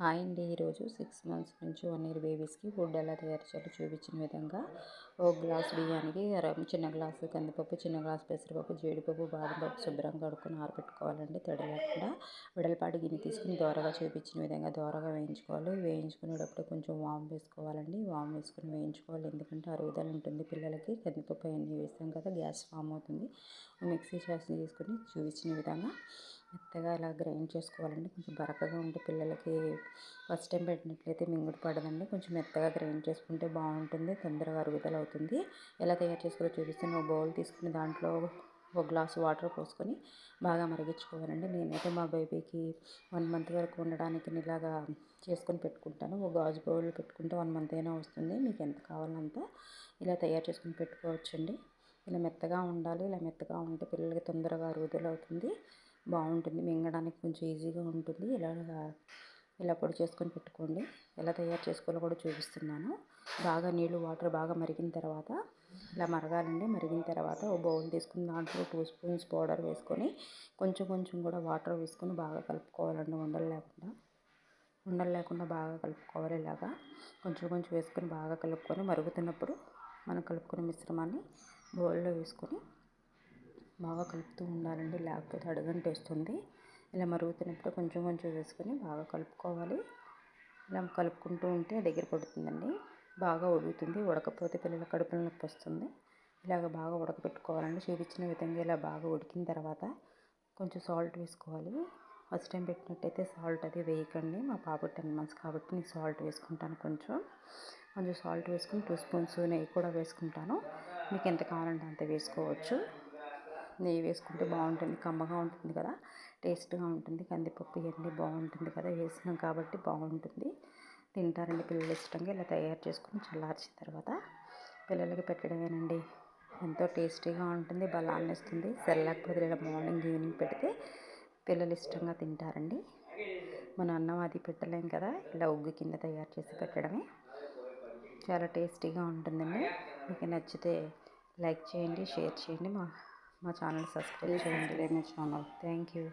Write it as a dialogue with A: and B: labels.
A: Hi అండి ఈరోజు six months నుంచి వన్ ఇయర్ బేబీస్కి ఫుడ్ ఎలా తయారు చేయాలో చూపించిన విధంగా ఒక గ్లాస్ బియ్యానికి చిన్న గ్లాసు కందిపప్పు చిన్న గ్లాస్ పెసరపప్పు జీడిపప్పు బాదం పప్పు శుభ్రంగా కడుక్కొని ఆరబెట్టుకోవాలండి తడి లేకుండా వెడల్పాటి గిన్నె తీసుకుని దోరగా చూపించిన విధంగా దోరగా వేయించుకోవాలి. వేయించుకునేటప్పుడు కొంచెం వామ్ వేసుకోవాలండి. వామ్ వేసుకుని వేయించుకోవాలి. ఎందుకంటే అరుగుదల ఉంటుంది పిల్లలకి. కందిపప్పు అన్నీ వేస్తాం కదా గ్యాస్ ఫామ్ అవుతుంది. మిక్సీ చేసి తీసుకొని చూపించిన విధంగా మెత్తగా ఇలా గ్రైండ్ చేసుకోవాలండి. కొంచెం బరకగా ఉంటే పిల్లలకి ఫస్ట్ టైం పెట్టినట్లయితే మింగుడు పడదండి. కొంచెం మెత్తగా గ్రైండ్ చేసుకుంటే బాగుంటుంది తొందరగా అరుగుదల అవుతుంది. ఎలా తయారు చేసుకోవాలో చూపిస్తాను. ఒక బౌల్ తీసుకుని దాంట్లో ఒక గ్లాస్ వాటర్ పోసుకొని బాగా మరిగించుకోవాలండి. నేనైతే మా బేబీకి వన్ మంత్ వరకు ఉండడానికి ఇలాగా చేసుకొని పెట్టుకుంటాను. ఒక గాజు బౌల్ పెట్టుకుంటే వన్ మంత్ అయినా వస్తుంది. మీకు ఎంత కావాలంత ఇలా తయారు చేసుకుని పెట్టుకోవచ్చండి. ఇలా మెత్తగా ఉండాలి. ఇలా మెత్తగా ఉంటే పిల్లలకి తొందరగా అరుగుదల అవుతుంది. బాగుంటుంది. మింగడానికి కొంచెం ఈజీగా ఉంటుంది. ఇలా ఇలా పొడి చేసుకొని పెట్టుకోండి. ఎలా తయారు చేసుకోవాలో కూడా చూపిస్తున్నాను. బాగా నీళ్ళు వాటర్ బాగా మరిగిన తర్వాత ఇలా మరగాలండి. మరిగిన తర్వాత ఓ బౌల్ తీసుకుని దాంట్లో టూ స్పూన్స్ పౌడర్ వేసుకొని కొంచెం కొంచెం కూడా వాటర్ వేసుకొని బాగా కలుపుకోవాలండి. ఉండలు లేకుండా. ఉండలు లేకుండా బాగా కలుపుకోవాలి ఇలాగా. కొంచెం కొంచెం వేసుకొని బాగా కలుపుకొని మరుగుతున్నప్పుడు మనం కలుపుకునే మిశ్రమాన్ని బౌల్లో వేసుకొని బాగా కలుపుతూ ఉండాలండి. లేకపోతే అడుగంటేస్తుంది. ఇలా మరుగుతున్నప్పుడు కొంచెం కొంచెం వేసుకొని బాగా కలుపుకోవాలి. ఇలా కలుపుకుంటూ ఉంటే దగ్గర పడుతుందండి. బాగా ఉడుకుతుంది. ఉడకపోతే పిల్లల కడుపులో నొప్పి వస్తుంది. ఇలాగ బాగా ఉడకబెట్టుకోవాలండి చూపించిన విధంగా ఇలా బాగా ఉడికిన తర్వాత కొంచెం సాల్ట్ వేసుకోవాలి. ఫస్ట్ టైం పెట్టినట్టయితే సాల్ట్ అది వేయకండి. మా పాప టెన్ మంత్స్ కాబట్టి నేను సాల్ట్ వేసుకుంటాను కొంచెం. కొంచెం సాల్ట్ వేసుకుని టూ స్పూన్స్ నెయ్యి కూడా వేసుకుంటాను. మీకు ఎంత కావాలంటే అంత వేసుకోవచ్చు. నెయ్యి వేసుకుంటే బాగుంటుంది. కమ్మగా ఉంటుంది కదా. టేస్ట్గా ఉంటుంది. కందిపప్పు ఇవన్నీ బాగుంటుంది కదా. వేసినాం కాబట్టి బాగుంటుంది. తింటారండి పిల్లలు ఇష్టంగా. ఇలా తయారు చేసుకుని చల్లార్చిన తర్వాత పిల్లలకి పెట్టడమేనండి. ఎంతో టేస్టీగా ఉంటుంది. బలాన్ని ఇస్తుంది. సెల్లాక్ బదులు ఇలా మార్నింగ్ ఈవినింగ్ పెడితే పిల్లలు ఇష్టంగా తింటారండి. మన అన్నం అది పెట్టలేం కదా. ఇలా ఉగ్గు కింద తయారు చేసి పెట్టడమే. చాలా టేస్టీగా ఉంటుందండి. మీకు నచ్చితే లైక్ చేయండి షేర్ చేయండి మా మా ఛానల్ సబ్స్క్రైబ్ చేయండి. Channel thank you